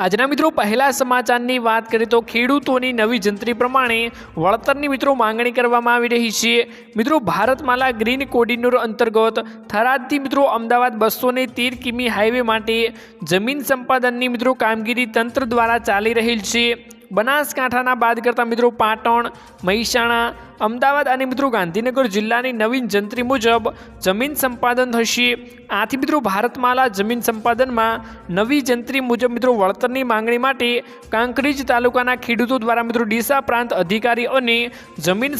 આજના મિત્રો, પહેલા સમાચારની વાત કરીએ તો ખેડૂતોની નવી જંત્રી પ્રમાણે વળતરની મિત્રો માંગણી કરવામાં આવી રહી છે. મિત્રો, ભારતમાલા ગ્રીન કોરિડોર અંતર્ગત થરાદથી મિત્રો અમદાવાદ બસો ને તેર કિમી હાઈવે માટે જમીન સંપાદનની મિત્રો કામગીરી તંત્ર દ્વારા ચાલી રહેલ છે. બનાસકાંઠાના બાદ કરતા મિત્રો પાટણ, મહેસાણા, અમદાવાદ અને મિત્રો ગાંધીનગર જિલ્લાની નવીન જંત્રી મુજબ જમીન સંપાદન થશે. આથી મિત્રો ભારતમાલા જમીન સંપાદનમાં નવી જંત્રી મુજબ મિત્રો વળતરની માંગણી માટે કાંકરીજ તાલુકાના ખેડૂતો દ્વારા મિત્રો ડીસા પ્રાંત અધિકારી અને જમીન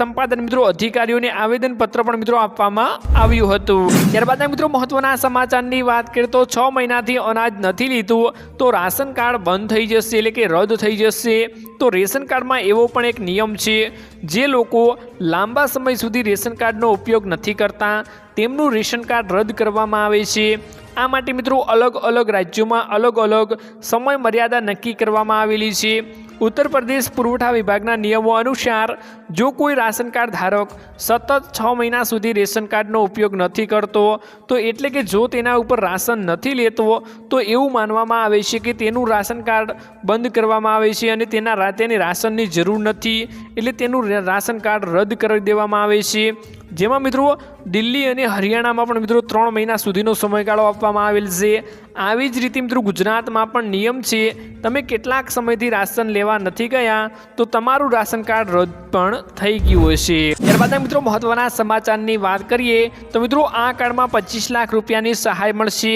સંપાદન મિત્રો અધિકારીઓને આવેદનપત્ર પણ મિત્રો આપવામાં આવ્યું હતું. ત્યારબાદ મિત્રો મહત્વના સમાચારની વાત કરીએ તો છ મહિનાથી અનાજ નથી લીધું તો રાશન કાર્ડ બંધ થઈ જશે એટલે કે રદ થઈ જશે. તો રેશન કાર્ડમાં એવો પણ એક નિયમ છે, જે લોકો લાંબા સમય સુધી રેશન કાર્ડનો ઉપયોગ નથી કરતા. તેમનું રેશન કાર્ડ રદ કરવામાં આવે છે. આ માટે મિત્રો અલગ અલગ રાજ્યોમાં અલગ અલગ સમય મર્યાદા નક્કી કરવામાં આવેલી છે. ઉત્તર પ્રદેશ પુરવઠા વિભાગના નિયમો અનુસાર, જો કોઈ રાશન કાર્ડ ધારક સતત છ મહિના સુધી રેશન કાર્ડનો ઉપયોગ નથી કરતો, તો એટલે કે જો તેના ઉપર રાશન નથી લેતો, તો એવું માનવામાં આવે છે કે તેનું રાશન કાર્ડ બંધ કરવામાં આવે છે અને તેના તેને રાશનની જરૂર નથી. એટલે તેનું રાશન કાર્ડ રદ કરી દેવામાં આવે છે. જેમાં મિત્રો દિલ્હી અને હરિયાણામાં પણ મિત્રો ત્રણ મહિના સુધીનો સમયગાળો આપવામાં આવેલ છે. આવી જ રીતે મિત્રો ગુજરાતમાં પણ નિયમ છે, તમે કેટલાક સમયથી રાશન લેવા નથી ગયા, તો તમારું રાશન કાર્ડ રદ પણ થઈ ગયું હશે. ત્યારબાદ મિત્રો મહત્વના સમાચારની વાત કરીએ, તો મિત્રો આ કાર્ડમાં પચીસ લાખ રૂપિયાની સહાય મળશે,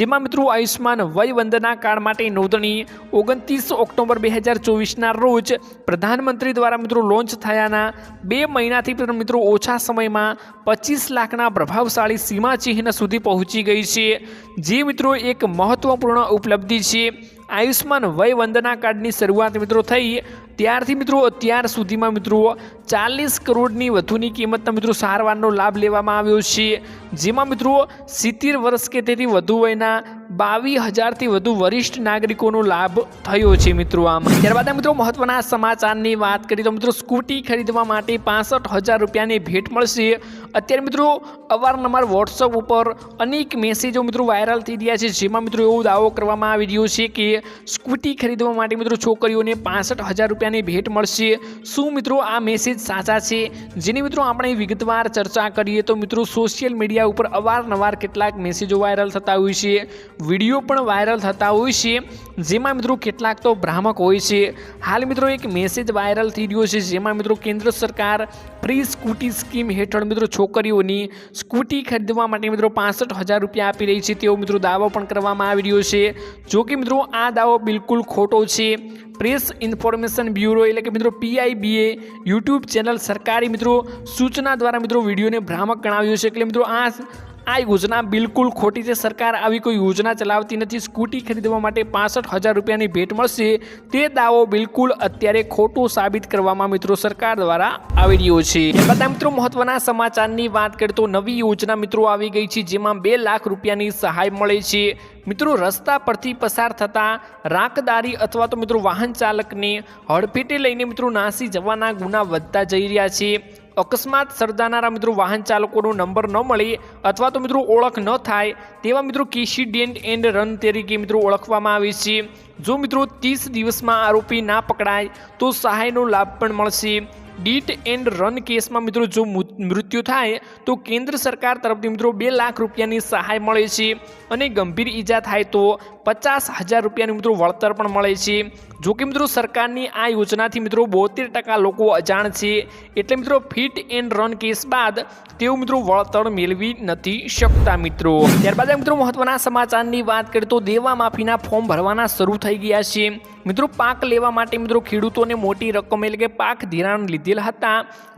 જેમાં મિત્રો આયુષ્માન વય વંદના કાર્ડ માટે નોંધણી ઓગણત્રીસ ઓક્ટોબર બે હજાર ચોવીસના રોજ પ્રધાનમંત્રી દ્વારા મિત્રો લોન્ચ થયાના બે મહિનાથી મિત્રો ઓછા સમયમાં પચીસ લાખના પ્રભાવશાળી સીમાચિહ્ન સુધી પહોંચી ગઈ છે. જે મિત્રો, એક મહત્વપૂર્ણ ઉપલબ્ધિ છે. આયુષ્માન વય વંદના કાર્ડની શરૂઆત મિત્રો થઈ. ત્યારથી મિત્રો, અત્યાર સુધીમાં મિત્રો ચાલીસ કરોડની વધુની કિંમતના મિત્રો સારવારનો લાભ લેવામાં આવ્યો છે. જેમાં મિત્રો સિત્તેર વર્ષ કે તેથી વધુ વયના બાવીસ હજારથી વધુ વરિષ્ઠ નાગરિકોનો લાભ થયો છે મિત્રો આમ. ત્યારબાદ મિત્રો મહત્વના સમાચારની વાત કરીએ તો મિત્રો સ્કૂટી ખરીદવા માટે પાસઠ હજાર રૂપિયાની ભેટ મળશે. અત્યારે મિત્રો અવારનવાર વોટ્સઅપ ઉપર અનેક મેસેજો મિત્રો વાયરલ થઈ રહ્યા છે. જેમાં મિત્રો એવો દાવો કરવામાં આવી રહ્યો છે કે સ્કૂટી ખરીદવા માટે મિત્રો છોકરીઓને પાસઠ હજાર રૂપિયાની ભેટ મળશે. શું મિત્રો આ મેસેજ સાચા છે? જેની મિત્રો આપણે વિગતવાર ચર્ચા કરીએ તો મિત્રો સોશિયલ મીડિયા ઉપર અવારનવાર કેટલાક મેસેજો વાયરલ થતા હોય છે. વીડિયો પણ વાયરલ થતા હોય છે. જેમાં મિત્રો કેટલાક તો ભ્રામક હોય છે. હાલ મિત્રો એક મેસેજ વાયરલ થઈ રહ્યો છે. જેમાં મિત્રો કેન્દ્ર સરકાર ફ્રી સ્કૂટી સ્કીમ હેઠળ મિત્રો છોકરીઓની સ્કૂટી ખરીદવા માટે મિત્રો પાસઠ હજાર રૂપિયા આપી રહી છે. તેવો મિત્રો દાવો પણ કરવામાં આવી રહ્યો છે. જો કે મિત્રો આ દાવો બિલકુલ ખોટો છે. પ્રેસ ઇન્ફોર્મેશન બ્યુરો એટલે કે મિત્રો પીઆઈબીએ, યુટ્યુબ ચેનલ, સરકારી મિત્રો, સૂચના દ્વારા મિત્રો વિડીયોને ભ્રામક ગણાવ્યો છે. એટલે મિત્રો આ આ યોજના બિલકુલ ખોટી છે. સરકાર આવી કોઈ યોજના ચલાવતી નથી. સ્કૂટી ખરીદવા માટે પાસઠ હજાર રૂપિયાની ભેટ મળશે. તે દાવો બિલકુલ અત્યારે ખોટો સાબિત કરવામાં મિત્રો સરકાર દ્વારા આવી રહ્યો છે. બધા મિત્રો મહત્વના સમાચારની વાત કરીએ તો નવી યોજના મિત્રો આવી ગઈ છે, જેમાં બે લાખ રૂપિયાની સહાય મળે છે. મિત્રો રસ્તા પરથી પસાર થતા રાકદારી અથવા તો મિત્રો વાહન ચાલકને હડફેટે લઈને મિત્રો નાસી જવાના ગુના વધતા જઈ રહ્યા છે. અકસ્માત સર્જાનારા મિત્રો વાહન ચાલકોનો નંબર ન મળે અથવા તો મિત્રો ઓળખ ન થાય તેવા મિત્રો કેસિડેન્ટ એન્ડ રન તરીકે મિત્રો ઓળખવામાં આવે છે. જો મિત્રો ત્રીસ દિવસમાં આરોપી ના પકડાય તો સહાયનો લાભ પણ મળશે. ડીટ એન્ડ રન કેસમાં મિત્રો જો મૃત્યુ થાય, તો કેન્દ્ર સરકાર તરફથી મિત્રો બે લાખ રૂપિયાની સહાય મળે છે. અને ગંભીર ઈજા થાય તો પચાસ હજાર રૂપિયાનું મિત્રો વળતર પણ મળે છે. જો કે મિત્રો સરકારની આ યોજનાથી મિત્રો બોતેર ટકા લોકો અજાણ છે. એટલે મિત્રો ફિટ એન્ડ રન કેસ બાદ તેઓ મિત્રો વળતર મેળવી નથી શકતા મિત્રો. ત્યારબાદ મિત્રો મહત્વના સમાચારની વાત કરીએ તો દેવા માફીના ફોર્મ ભરવાના શરૂ થઈ ગયા છે. મિત્રો પાક લેવા માટે મિત્રો ખેડૂતોને મોટી રકમ એટલે કે પાક ધિરાણ લીધેલ હતા,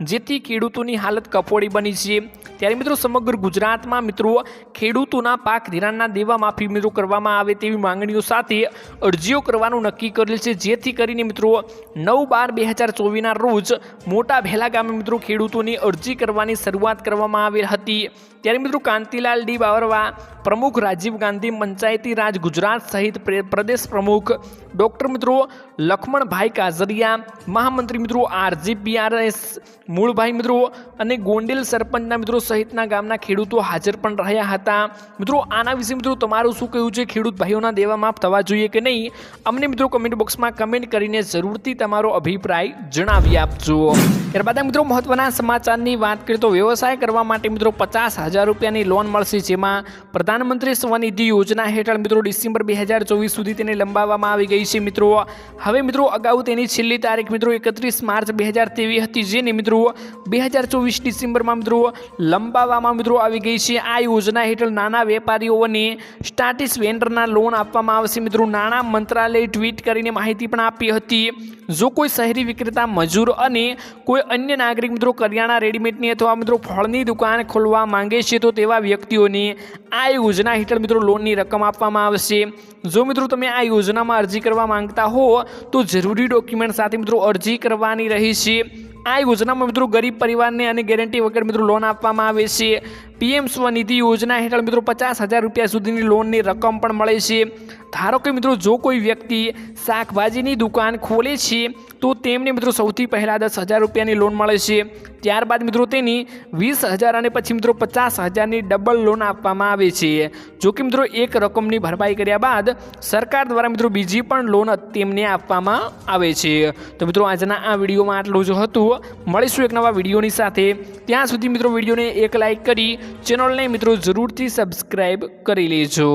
જેથી ખેડૂતોની હાલત કફોડી બની છે. ત્યારે મિત્રો સમગ્ર ગુજરાતમાં મિત્રો ખેડૂતોના પાક ધિરાણના દેવા માફી મિત્રો કરવામાં આવે તેવી લોનની માંગણીઓ સાથે અરજીઓ કરવાનું નક્કી કરેલ છે. જેથી કરીને મિત્રો, નવ બાર બે હજાર ચોવીસના રોજ મોટા ભેલા ગામે મિત્રો ખેડૂતોની અરજી કરવાની શરૂઆત કરવામાં આવી હતી. ત્યારે મિત્રો કાંતિલાલ ડી બાવરવા, પ્રમુખ રાજીવ ગાંધી, પંચાયતી રાજ ગુજરાત સહિત પ્રે- પ્રદેશ પ્રમુખ ડૉક્ટર મિત્રો લખમણભાઈ કાઝરિયા, મહામંત્રી મિત્રો આરજીપીઆરએસ, મૂળભાઈ મિત્રો અને ગોંડેલ સરપંચના મિત્રો સહિતના ગામના ખેડૂતો હાજર પણ રહ્યા હતા. મિત્રો, આના વિશે મિત્રો તમારું શું કહ્યું છે? ખેડૂત ભાઈઓના દેવા માફ થવા જોઈએ કે નહીં? અમને મિત્રો કમેન્ટ બોક્સમાં કમેન્ટ કરીને જરૂરથી તમારો અભિપ્રાય જણાવી આપજો. ત્યારબાદ મિત્રો મહત્વના સમાચારની વાત કરીએ તો વ્યવસાય કરવા માટે મિત્રો પચાસ હજાર રૂપિયાની લોન મળશે, જેમાં પ્રધાનમંત્રી સ્વનિધિ યોજના હેઠળ મિત્રો ડિસેમ્બર બે હજાર ચોવીસ સુધી તેને લંબાવવામાં આવી ગઈ છે મિત્રો. હવે મિત્રો અગાઉ તેની છેલ્લી તારીખ મિત્રો એકત્રીસ માર્ચ બે હજાર તેવી હતી, જેને મિત્રો બે હજાર ચોવીસ ડિસેમ્બરમાં મિત્રો લંબાવવામાં મિત્રો આવી ગઈ છે. આ યોજના હેઠળ નાના વેપારીઓને સ્ટાટિસ વેન્ડરના લોન આપવામાં આવશે મિત્રો, નાણાં મંત્રાલયે ટ્વીટ કરીને માહિતી પણ આપી હતી. જો કોઈ શહેરી વિક્રેતા, મજૂર અને કોઈ અન્ય નાગરિક, મિત્રો, કરિયાણા રેડીમેડની અથવા, મિત્રો, ફળની દુકાન ખોલવા માંગે છે, તો તેવા વ્યક્તિઓને આ યોજના હેઠળ, મિત્રો, લોનની રકમ આપવામાં આવશે જો, મિત્રો, તમે આ યોજનામાં અરજી કરવા માંગતા હો, તો જરૂરી ડોક્યુમેન્ટ સાથે, મિત્રો, અરજી કરવાની રહી છે આ યોજનામાં મિત્રો ગરીબ પરિવારને અને ગેરંટી વગર મિત્રો લોન આપવામાં આવે છે. પીએમ સ્વનિધિ યોજના હેઠળ મિત્રો પચાસ હજાર રૂપિયા સુધીની લોનની રકમ પણ મળે છે. ધારો કે મિત્રો, જો કોઈ વ્યક્તિ શાકભાજીની દુકાન ખોલે છે, તો તેમને મિત્રો સૌથી પહેલાં દસ હજાર રૂપિયાની લોન મળે છે. ત્યારબાદ મિત્રો તેની વીસ હજાર અને પછી મિત્રો પચાસ હજારની ડબલ લોન આપવામાં આવે છે. જો કે મિત્રો, એક રકમની ભરપાઈ કર્યા બાદ સરકાર દ્વારા મિત્રો બીજી પણ લોન તેમને આપવામાં આવે છે. તો મિત્રો, આજના આ વિડીયોમાં આટલું જ હતું. મળીશું એક નવા વિડીયોની સાથે. ત્યાં સુધી મિત્રો વિડીયોને એક લાઇક કરી, ચેનલને મિત્રો જરૂરથી સબસ્ક્રાઈબ કરી લેજો.